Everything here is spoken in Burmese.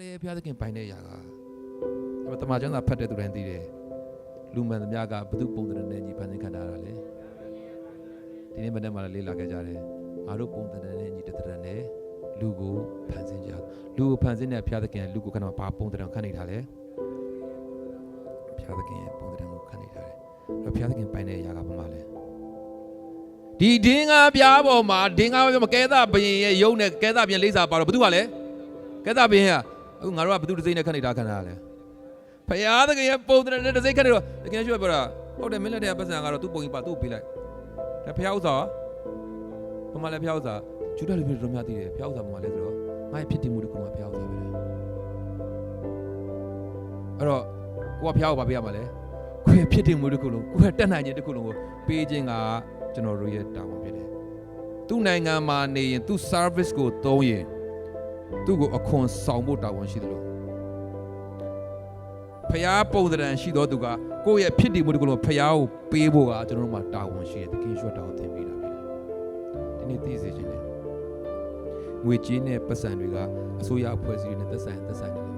လဲဘုရားသခင်ပိုင်တဲ့အရာကအဲ့တော့တမန်ကျမ်းစာဖတ်တဲ့သူတိုင်းသိတယ်လူမှန်သမျှကဘု து ပုံသဏ္ဍာန်နဲ့ညီဖန်ဆင်းခံထားတာလေဒီနေ့မနေ့မှလည်းလေ့လာခဲ့ကြတယ်ငါတို့ပုံသဏ္ဍာန်နဲ့ညီတဲ့သဏ္ဍာန်နဲ့လူကိုဖန်ဆင်းကြလူကိုဖန်ဆင်းတဲ့ဘုရားသခင်ကလူကိုခဏမှဘာပုံသဏ္ဍာန်ခန့်နေထားလဲဘုရားသခင်ရဲ့ပုံသဏ္ဍာန်ကိုခန့်နေထားတယ်အဲ့တော့ဘုရားသခင်ပိုင်တဲ့အရာကဘာမှလဲဒီဒင်းကားပြားပေါ်မှာဒင်းကားပြားမှာကဲသားဘရင်ရဲ့ယုံနဲ့ကဲသားပြင်လိမ့်စာပါတော့ဘသူကလဲကဲသားဘရင်က အခုငါတို့ကဘသူတစ်စိမ့်နဲ့ခန့်နေတာခန့်တာလဲဖယားသခင်ရဲ့ပုံသဏ္ဍာန်နဲ့တစ်စိမ့်ခန့်နေတော့တကယ်ရွှေ့ပြောတာဟုတ်တယ်မင်းလက်ထက်ပတ်စံကတော့သူ့ပုံကြီးပါသူ့ကိုပေးလိုက်ဒါဖယားဥစ္စာဘာမှလဲဖယားဥစ္စာဂျူဒလူမျိုးတို့များသိတယ်ဖယားဥစ္စာဘာမှလဲဆိုတော့ငါ့ရဲ့ဖြစ်တည်မှုတစ်ခုမှဖယားဥစ္စာပဲလေအဲ့တော့ကိုကဖယားကိုဗာပေးရမှာလဲကိုယ့်ရဲ့ဖြစ်တည်မှုတစ်ခုလုံးကိုယ့်ရဲ့တက်နိုင်ခြင်းတစ်ခုလုံးကိုပေးခြင်းကကျွန်တော်တို့ရဲ့တာဝန်ဖြစ်တယ်သူ့နိုင်ငံမှာနေရင်သူ့ service ကိုသုံးရင် သူ့ကိုအခွန်ဆောင်ဖို့တာဝန်ရှိတယ်လို့ဖျားပုံသဏ္ဍာန်ရှိသောသူကကိုယ့်ရဲ့ဖြစ်တည်မှုတစ်ခုလုံးဖျားကိုပေးဖို့ကကျွန်တော်တို့မှာတာဝန်ရှိတယ်သခင်ရွှတ်တော်သင်ပေးတာဖြစ်တယ်ဒီနေ့သိစေခြင်းနဲ့ငွေကြေးနဲ့ပတ်စံတွေကအစိုးရအဖွဲ့အစည်းတွေနဲ့သက်ဆိုင်သက်ဆိုင်နေတယ်သင်ရဲ့ဖြစ်တည်မှု